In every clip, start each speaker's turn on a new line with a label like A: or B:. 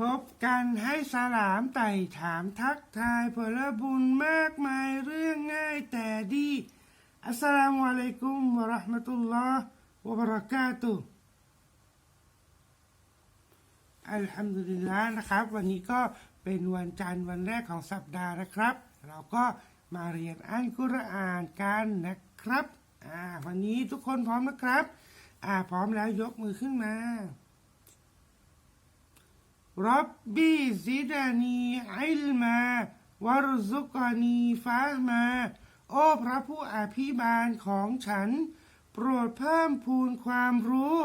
A: พบกันให้สลามไต่ถามทักทายผลบุญมากมายเรื่องง่ายแต่ดี อัสสลามุอะลัยกุมวะราะห์มะตุลลอฮ์วะบะเราะกาตุอัลฮัมดุลิลลาห์นะครับ วันนี้ก็เป็นวันจันทร์วันแรกของสัปดาห์นะครับ เราก็มาเรียนอัลกุรอานกันนะครับอ่าวันนี้ทุกคนพร้อมนะครับ อ่าพร้อมแล้วยกมือขึ้นมา รับบีซิดานีอิลมาวารซุกานีฟามาโอ้พระผู้อภิบาลของฉัน โปรดเพิ่มพูนความรู้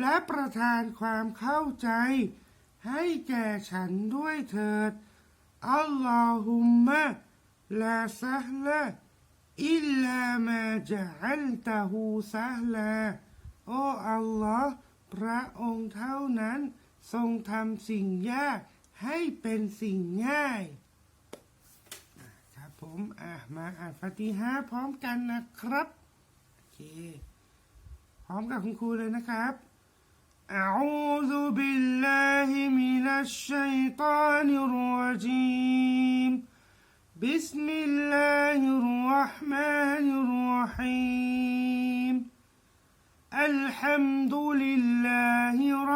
A: และประทานความเข้าใจ ให้แก่ฉันด้วยเถิดอัลลอฮุมมะลาซะฮ์ละอิลลามาจัลตะฮูซะฮ์ลาโอ้อัลลอฮ์พระองค์เท่านั้น ทรงทำสิ่งยากให้เป็นสิ่งง่าย ครับผมอ่ะมาอ่านฟาติฮะห์พร้อมกันนะครับ โอเค พร้อมกับคุณครูเลยนะครับ أعوذ بالله من الشيطان الرجيم بسم الله الرحمن الرحيم الحمد لله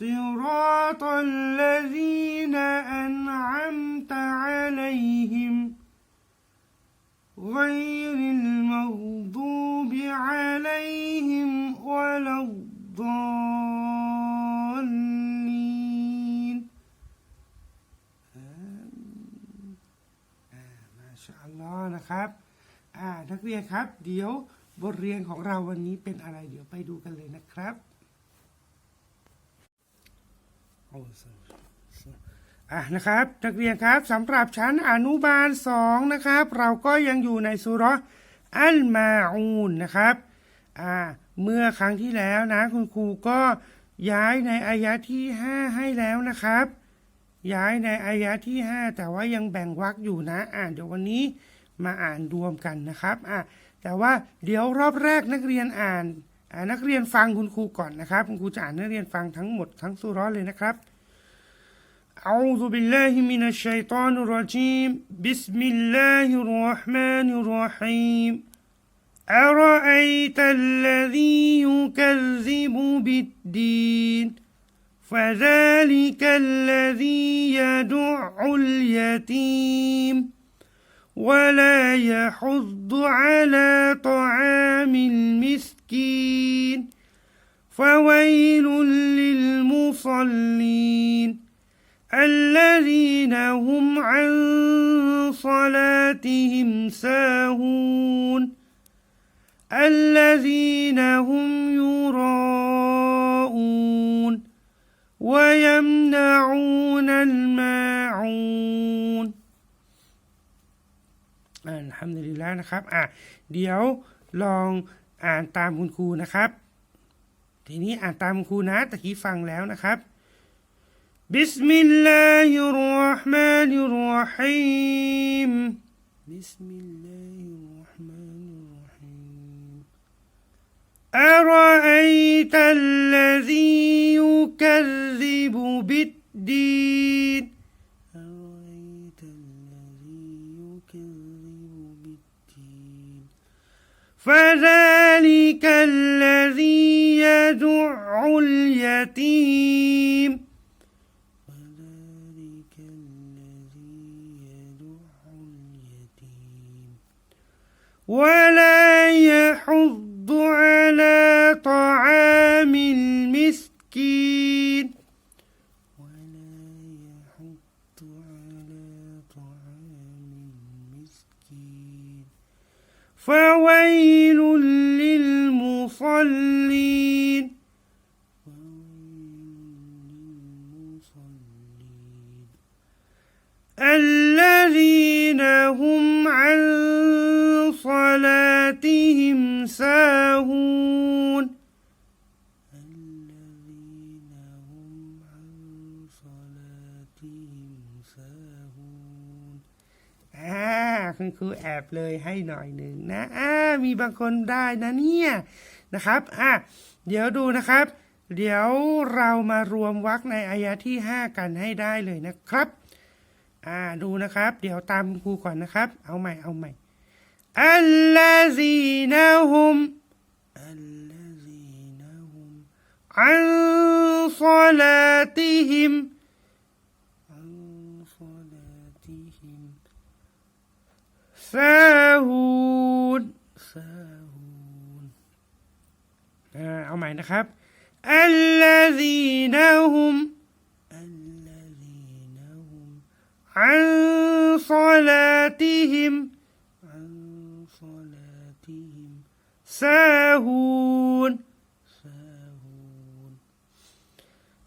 A: صراط الذين أنعمت عليهم غير المغضوب عليهم ولا الضالين آمين อ่ามาชาอัลลอฮ์นะครับ อ่า นักเรียนครับ เดี๋ยวบทเรียนของเราวันนี้เป็นอะไร เดี๋ยวไปดูกันเลยนะครับ อะนะครับนักเรียนครับสำหรับชั้นอนุบาลสองนะครับ เราก็ยังอยู่ในสุรอัลมาอูนนะครับอ่าเมื่อครั้งที่แล้วนะ คุณครูก็ย้ายในอายะที่ห้าให้แล้วนะครับ ย้ายในอายะที่ห้าแต่ว่ายังแบ่งวรรคอยู่นะ อ่านเดี๋ยววันนี้มาอ่านรวมกันนะครับอะแต่ว่าเดี๋ยวรอบแรกนักเรียนอ่าน นักเรียนฟังคุณครูก่อนนะครับ คุณครูจะอ่านนักเรียนฟังทั้งหมดทั้งสุเราะห์เลยนะครับ أعوذ بالله من الشيطان الرجيم بسم الله الرحمن الرحيم أرأيت الذي يكذب بالدين فذلك الذي يدع اليتيم ولا يحض على طعام المسكين فويل للمصلين الذين هم عن صلاتهم ساهون الذين هم يراءون ويمنعون الماعون อ่าอัลฮัมดุลิลละนะครับ อ่ะ เดี๋ยวลอง อ่านตามคุณครูนะครับ ทีนี้อ่านตามคุณครูนะตะกี้ฟังแล้วนะครับบิสมิลลาฮิรราะห์มานิรราะฮีมบิสมิลลาฮิรราะห์มานิรราะฮีมอะรออัยตัลลซียุกัซซิบุบิดดีนอะรออัยตัลลซียุกัซ فذلك الذي يدع اليتيم. فذلك الذي يدع اليتيم. ولا يحض على طعام المسكين ولا يحض على طعام المسكين فويل للمصلين แบบเลยให้หน่อยหนึ่งนะอ่ามีบางคนได้นะเนี่ยนะครับอะเดี๋ยวดูนะครับ เดี๋ยวเรามารวมวรรคในอายะที่ 5 กันให้ได้เลยนะครับอ่าดูนะครับ เดี๋ยวตามครูก่อนนะครับ เอาใหม่เอาใหม่อัลลาซีนะฮุมอัลลาซีนาฮุมอันซอลาติฮิม ساهون ساهون อ่าเอาใหม่นะครับ الذين هم الذين هم عن صلاتهم عن صلاتهم ساهون ساهون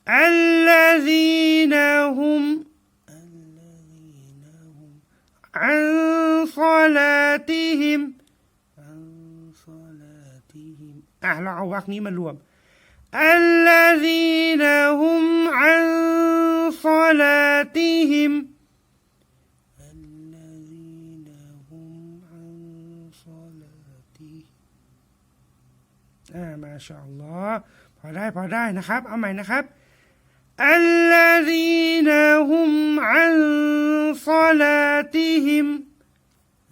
A: الذين هم الذين هم عن صلاتهم عن صلاتهم อ่ะเราเอาวรรคนี้มารวม الذين هم عن صلاتهم الذين هم عن صلاتهم อ่ามาชาอัลลอฮ์พอได้พอได้นะครับ เอาใหม่นะครับ الذين هم عن صلاتهم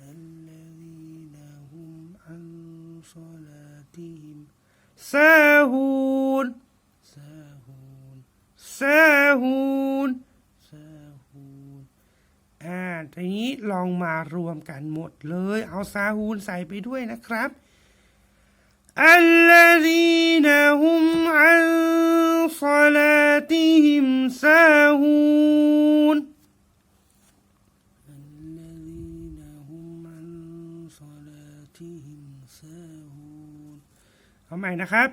A: الذين هم عن صلاتهم ساهون ساهون ساهون ساهون อ่าทีนี้ลองมารวมกันหมดเลย เอาซาฮูนใส่ไปด้วยนะครับ الذين هم عن صلاتهم ساهون الذين هم عن صلاتهم ساهون เอาใหม่นะครับ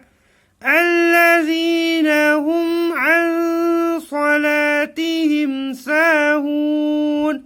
A: الذين هم عن صلاتهم ساهون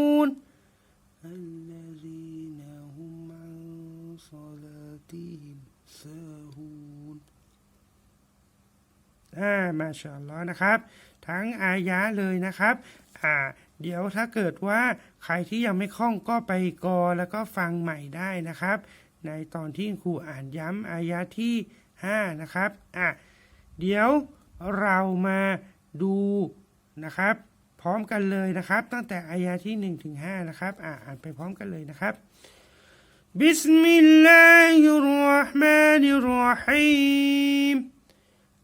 A: 5มาชาอัลอนะครับ ทั้งอายะเลยนะครับอ่าเดี๋ยวถ้าเกิดว่าใครที่ยังไม่คล่องก็ไปกอแล้วก็ฟังใหม่ได้นะครับ ในตอนที่ครูอ่านย้ำอายะที่ 5 นะครับอะเดี๋ยวเรามาดูนะครับ พร้อมกันเลยนะครับ ตั้งแต่อายะที่1ถึง5นะครับอะอ่านไปพร้อมกันเลยนะครับบิสมิลลาฮิรราะห์มานิรราะฮีม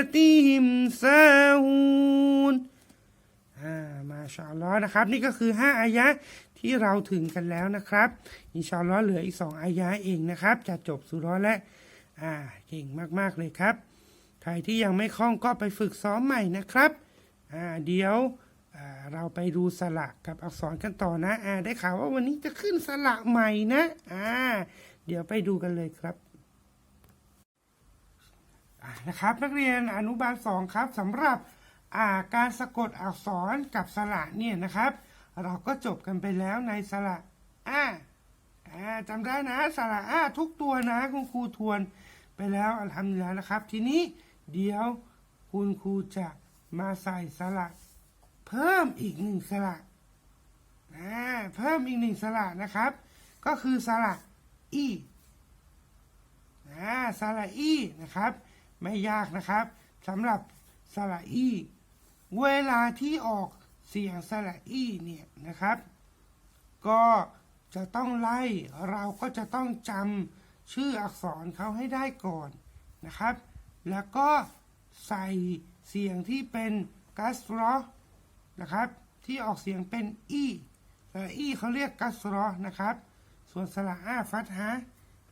A: صلاتهم ساهون อ่ามาชาอัลลอฮ์นะครับ นี่ก็คือ 5 อายะที่เราถึงกันแล้วนะครับ อินชาอัลลอฮ์เหลืออีก 2 อายะเองนะครับ จะจบสุเราะห์และอ่าเก่งมาก ๆ เลยครับ ใครที่ยังไม่คล่องก็ไปฝึกซ้อมใหม่นะครับอ่าเดี๋ยวอ่าเราไปดูสระกับอักษรกันต่อนะอ่าได้ข่าวว่าวันนี้จะขึ้นสระใหม่นะอ่าเดี๋ยวไปดูกันเลยครับ อ่า นะครับนักเรียนอนุบาลสองครับสำหรับาการสะกดอักษรกับสระเนี่ยนะครับ เราก็จบกันไปแล้วในสระอ่าจำได้นะสระอ่าทุกตัวนะคุณครูทวนไปแล้วอัลฮัมดุลิลละนะครับ ทีนี้เดี๋ยวคุณครูจะมาใส่สระเพิ่มอีกหนึ่งสระอ่าเพิ่มอีกหนึ่งสระนะครับ ก็คือสระอีอ่าสระอีนะครับ ไม่ยากนะครับสำหรับสระอีเวลาที่ออกเสียงสระอีเนี่ยนะครับ ก็จะต้องไล่เราก็จะต้องจำชื่ออักษรเขาให้ได้ก่อนนะครับ แล้วก็ใส่เสียงที่เป็นกัสรอนะครับ ที่ออกเสียงเป็นอีสระอีเขาเรียกกัสรอนะครับ ส่วนสระอาฟัตฮะ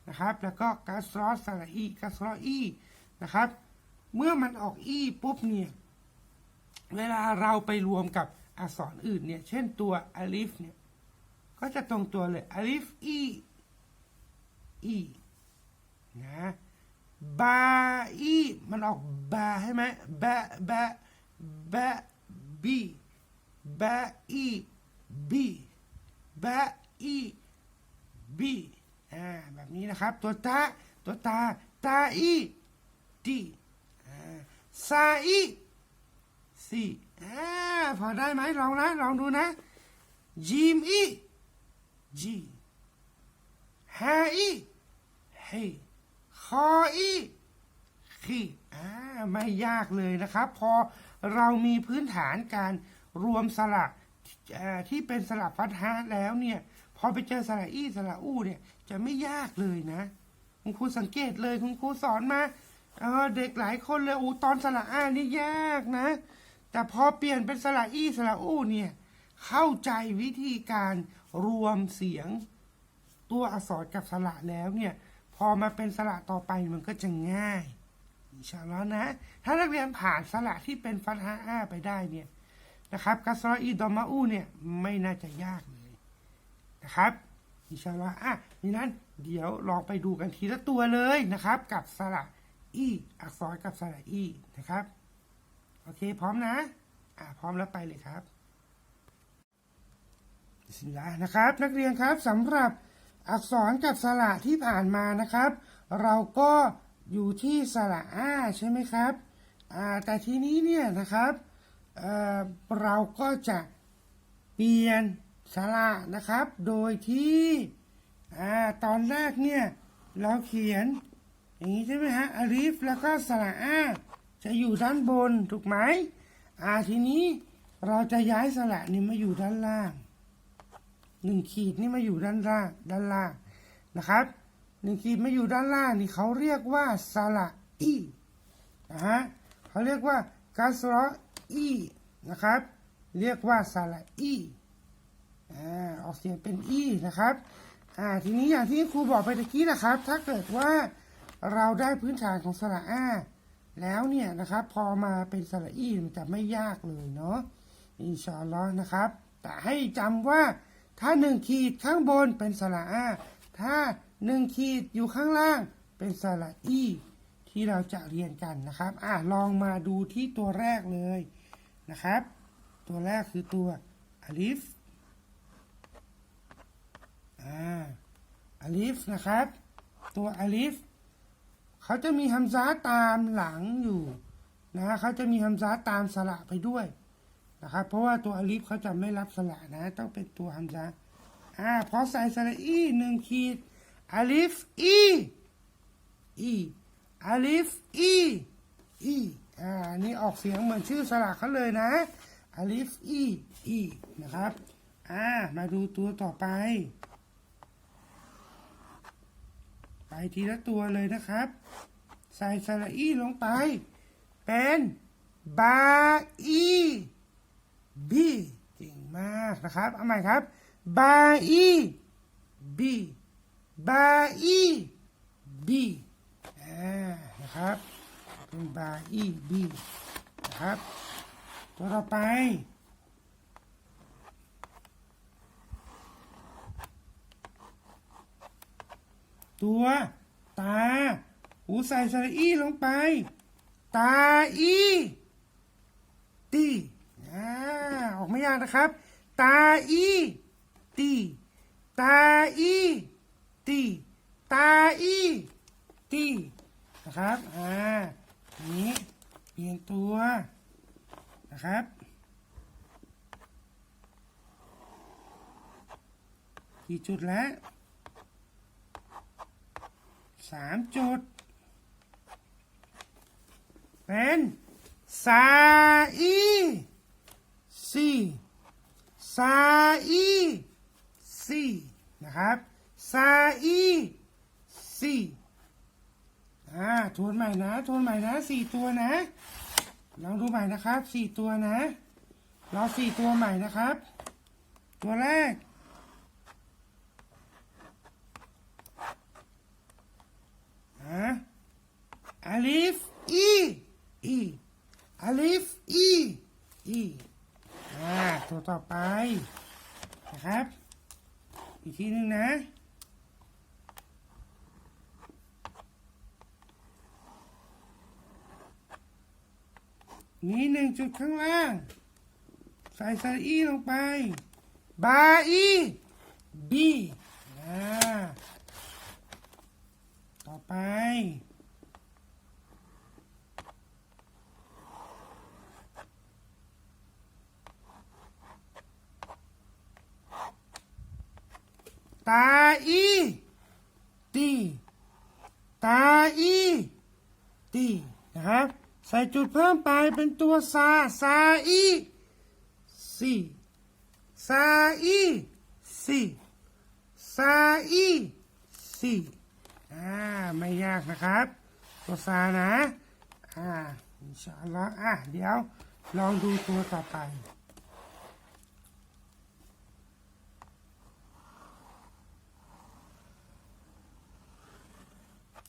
A: นะครับ แล้วก็กัสรอสระอีกัสรออี นะครับ เมื่อมันออกอีปุ๊บเนี่ย เวลาเราไปรวมกับอักษรอื่นเนี่ย เช่นตัวอลิฟเนี่ย ก็จะตรงตัวเลยอลิฟอีอีนะบาอีมันออกบาใช่ไหมบะบะบะบีบะอีบีบะอีบีอ่าแบบนี้นะครับ ตัวตาตัวตาตาอี ดีอ่าซาอีซีอ่าพอได้ไหมลองนะ ลองดูนะจีมอีจีฮาอีเฮคออีขีอ่าไม่ยากเลยนะครับ พอเรามีพื้นฐานการรวมสระที่เป็นสระฟัตฮะแล้วเนี่ย พอไปเจอสระอีสระอู้เนี่ย จะไม่ยากเลยนะ คุณครูสังเกตเลยคุณครูสอนมา เออเด็กหลายคนเลยอูตอนสระอานี่ยากนะ แต่พอเปลี่ยนเป็นสระอีสระอู้เนี่ยเข้าใจวิธีการรวมเสียงตัวอักษรกับสระแล้วเนี่ยพอมาเป็นสระต่อไปมันก็จะง่ายอินชาอัลลอฮ์นะ ถ้านักเรียนผ่านสระที่เป็นฟัตฮะอาไปได้เนี่ยนะครับกัสรออีดอมาอูเนี่ยไม่น่าจะยากเลยนะครับอินชาอัลลอฮ์อะนี่นั้นเดี๋ยวลองไปดูกันทีละตัวเลยนะครับ กับสระ อีอักษรกับสระอีนะครับ โอเค พร้อมนะ อ่าพร้อมแล้วไปเลยครับบิสมิลลาห์นะครับ นักเรียนครับสำหรับอักษรกับสระที่ผ่านมานะครับ เราก็อยู่ที่สระอาใช่ไหมครับอ่าแต่ทีนี้เนี่ยนะครับเออเราก็จะเปลี่ยนสระนะครับ โดยที่อ่าตอนแรกเนี่ยเราเขียน อย่างนี้ใช่ไหมฮะอาลิฟแล้วก็สระอาจะอยู่ด้านบนถูกไหมอ่าทีนี้เราจะย้ายสระนี่มาอยู่ด้านล่างหนึ่งขีดนี่มาอยู่ด้านล่างด้านล่างนะครับหนึ่งขีดมาอยู่ด้านล่างนี่เขาเรียกว่าสระอีนะฮะเขาเรียกว่ากัสรออีนะครับ เรียกว่าสระอีอ่าออกเสียงเป็นอีนะครับอ่าทีนี้อย่างที่ครูบอกไปตะกี้นะครับ ถ้าเกิดว่า เราได้พื้นฐานของสระอาแล้วเนี่ยนะครับ พอมาเป็นสระอีมันจะไม่ยากเลยเนาะอินชาอัลลอฮ์นะครับ แต่ให้จำว่าถ้าหนึ่งขีดข้างบนเป็นสระอาถ้าหนึ่งขีดอยู่ข้างล่างเป็นสระอีที่เราจะเรียนกันนะครับอะลองมาดูที่ตัวแรกเลยนะครับ ตัวแรกคือตัวอลิฟอ่าอลิฟนะครับ ตัวอลิฟ เขาจะมีฮัมซาตามหลังอยู่นะเขาจะมีฮัมซาตามสระไปด้วยนะครับเพราะว่าตัวอลิฟเขาจะไม่รับสระนะ ต้องเป็นตัวฮัมซาอ่าพอใส่สระอีหนึ่งขีดอลิฟอีอีอลิฟอีอีอ่าอันนี่ออกเสียงเหมือนชื่อสระเขาเลยนะอลิฟอีอีนะครับอ่ามาดูตัวต่อไป ไปทีละตัวเลยนะครับ ใส่สระอีลงไป เป็นบาอีบีเก่งมากนะครับเอาใหม่ครับบาอีบีบาอีบีนะครับเป็นบาอีบีนะครับ ตัวต่อไปตัวตา หูใส่สระอีลงไป ตาอีตีอ่าออกไม่ยากนะครับ ตาอีตีตาอีตีตาอีตีนะครับ อ่า นี้เปลี่ยนตัวนะครับกี่จุดแล้วสามจุด เป็นซาอีซีซาอีซีนะครับซาอีซีอ่าทวนใหม่นะทวนใหม่นะสี่ตัวนะลองดูใหม่นะครับสี่ตัวนะรอสี่ตัวใหม่นะครับ ตัวแรกฮะอาลิฟอี อีอาลิฟอีอีอ่าตัวต่อไปนะครับ อีกทีหนึ่งนะมีหนึ่งจุดข้างล่าง ใส่สระอีลงไป บาอีบีอ่าต่อไป ตาอีตีตาอีตีนะครับใส่จุดเพิ่มไปเป็นตัวซาซาอีซีซาอีซีซาอีซีอ่าไม่ยากนะครับ ตัวซานะอ่าอินชาอัลลอฮ์อะเดี๋ยวลองดูตัวต่อไป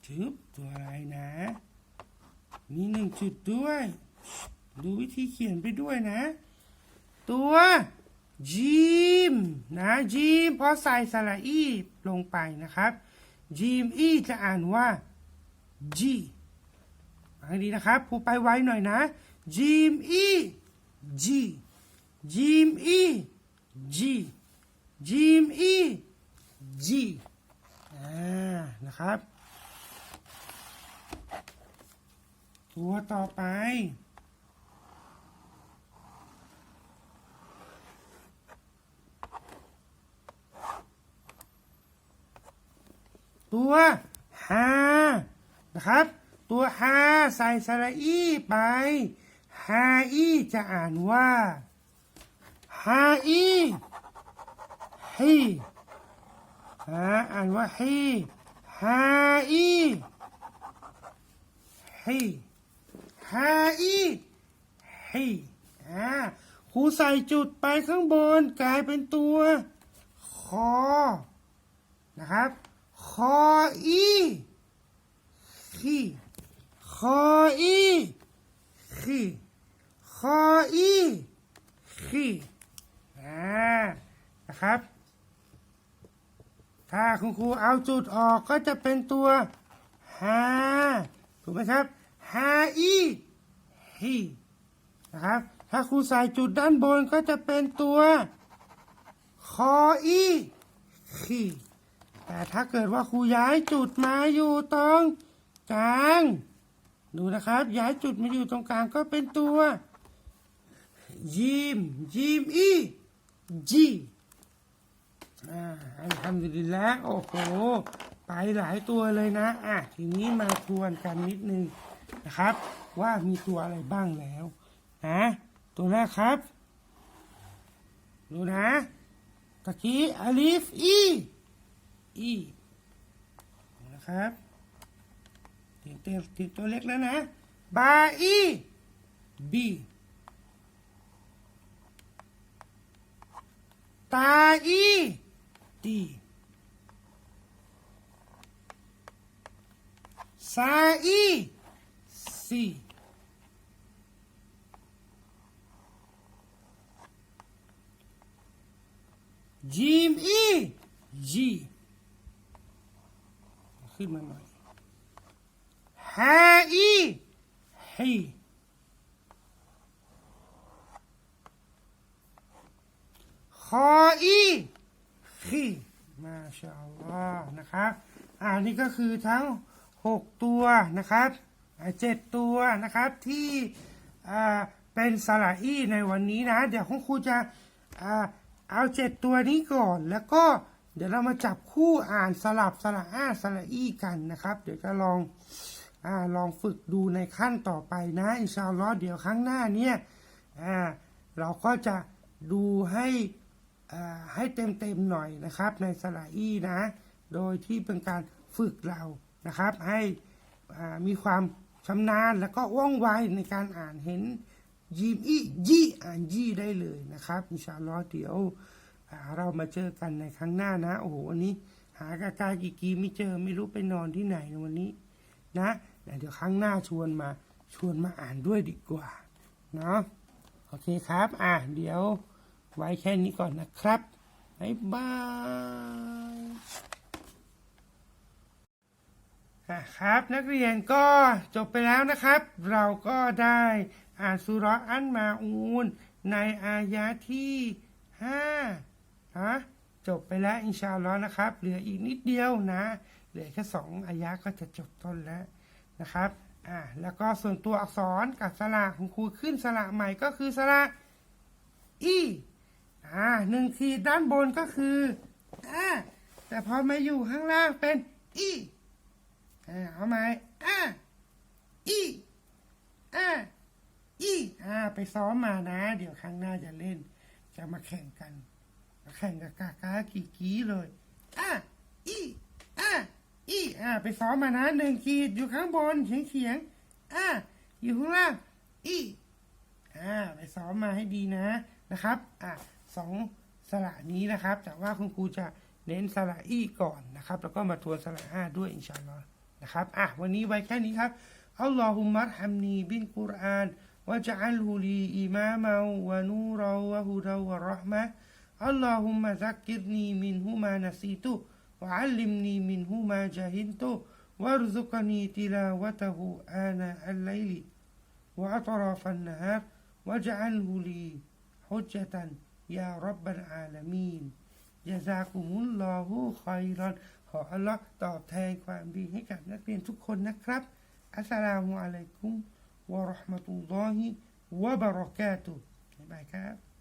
A: ทึบตัวอะไรนะ มีหนึ่งจุดด้วย ดูวิธีเขียนไปด้วยนะ ตัวจีมนะจีมพอใส่สระอีลงไปนะครับจีมอีจะอ่านว่าจีฟังดีนะครับผู้ไปไว้หน่อยนะจีมอีจีจีมอีจีจีมอีจีอ่านะครับ ตัวต่อไป ตัวฮานะครับ ตัวฮาใส่สระอีไปฮาอีจะอ่านว่าฮาอีฮีฮาอ่านว่าฮีฮาอีฮี ฮาอีฮีอ่าครูใส่จุดไปข้างบนกลายเป็นตัวคอนะครับคออีขีคออีขีคออีขีอ่านะครับ ถ้าคุณครูเอาจุดออกก็จะเป็นตัวฮาถูกไหมครับ ฮาอีฮีนะครับ ถ้าครูใส่จุดด้านบนก็จะเป็นตัวคออีขีแต่ถ้าเกิดว่าครูย้ายจุดมาอยู่ตรงกลาง ดูนะครับ ย้ายจุดมาอยู่ตรงกลางก็เป็นตัวยิมยิมอีจีอ่าอัลฮัมดุลิลละโอ้โห ไปหลายตัวเลยนะ อะ ทีนี้มาทวนกันนิดนึง นะครับ ว่ามีตัวอะไรบ้างแล้วนะตัวแรกครับ ดูนะตะกี้อลิฟอีอีนะครับถึงตัวถึงตัวเล็กแล้วนะบาอีบีตาอีดีซาอี ซีจีมอีจีขึ้นมาหน่อยฮาอีฮีคออีฮีมาชาอัลลอฮ์นะครับ อ่านี่ก็คือทั้งหกตัวนะครับ เจ็ดตัวนะครับที่เป็นสระอีในวันนี้นะ เดี๋ยวคุณครูจะเอาเจ็ดตัวนี้ก่อน แล้วก็เดี๋ยวเรามาจับคู่อ่านสลับสระอ้าสระอีกันนะครับ เดี๋ยวจะลองอลองฝึกดูในขั้นต่อไปนะอินชาอัลลอฮ์เดี๋ยวครั้งหน้าเนี่ยเราก็จะดูให้ให้เต็มๆหน่อยนะครับ ในสลาอีนะ โดยที่เป็นการฝึกเรานะครับ ให้มีความ ชำนาญแล้วก็ว่องไวในการอ่านเห็นยีมอียี่อ่านยี่ได้เลยนะครับอินชาลอเดี๋ยวเรามาเจอกันในครั้งหน้านะโอ้โหวันนี้ หากากากีกีไม่เจอไม่รู้ไปนอนที่ไหนในวันนี้นะเดี๋ยวครั้งหน้าชวนมาชวนมาอ่านด้วยดีกว่าเนาะโอเคครับ อะเดี๋ยวไว้แค่นี้ก่อนนะครับบ๊ายบายะครับนักเรียนก็จบไปแล้วนะครับ เราก็ได้อ่านสุรอันมาอูนในอายะที่ห้าฮะจบไปแล้วอินชาอัลลอฮ์นะครับ เหลืออีกนิดเดียวนะ เหลือแค่สองอายะก็จะจบต้นแล้วนะครับอ่าแล้วก็ส่วนตัวอักษรกับสระของครูขึ้นสระใหม่ก็คือสระอีอ่าหนึ่งขีดด้านบนก็คืออ่าแต่พอมาอยู่ข้างล่างเป็นอี อ่าเอาไหมอ่าอีอ่าอีอ่าไปซ้อมมานะ เดี๋ยวครั้งหน้าจะเล่น จะมาแข่งกันแข่งกับกากากีกีเลยอะอีอะอีอะไปซ้อมมานะหนึ่งขีดอยู่ข้างบนเฉียงเฉียงอะอยู่ข้างล่างอีอ่าไปซ้อมมาให้ดีนะนะครับอะสองสระนี้นะครับ แต่ว่าคุณครูจะเน้นสระอีก่อนนะครับ แล้วก็มาทวนสระห้าด้วยอินชาอัลลอฮ์ นะครับ อ่ะ วันนี้ไว้แค่นี้ครับ อัลลอฮุมะรฮัมนีบินกุรอานวะจัลฮุลีอิมามะวะนูเราวะฮุดาวะเราะห์มะ اللهم ذكرني منه ما نسيت وعلمني منه ما جهلت وارزقني تلاوته آناء الليل وأطراف النهار واجعله لي حجة يا رب العالمين جزاكم الله خيرا ขออัลลอฮ์ตอบแทนความดีให้กับนักเรียนทุกคนนะครับ อัสสลามุอะลัยกุมวะราะห์มะตุลลอฮิวะบะเราะกาตุบ๊ายบายครับ